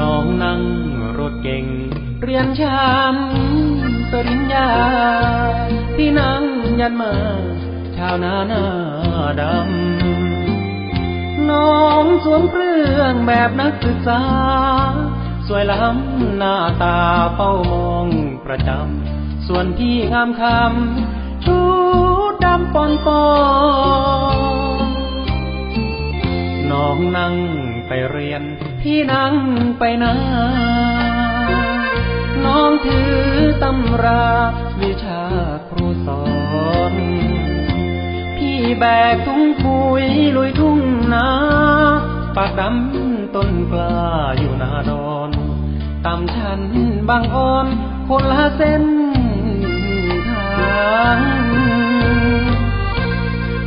น้องนั่งรถเก่ง เรียนชั้นปริญญา ที่นั่งยันมา ชาวนาหน้าดำ น้องสวมเครื่องแบบนักศึกษา สวยล้ำหน้าตาเป้ามองประจำ ส่วนพี่งามคำชุ องนั่งไปเรียน พี่นั่งไปนาน้องถือตำราวิชาครูสอนพี่แบกถุงปุ๋ยลุยทุ่งนาปากดำต้นกล้าอยู่นาดอนตำชันบางอ่อนคนละเส้น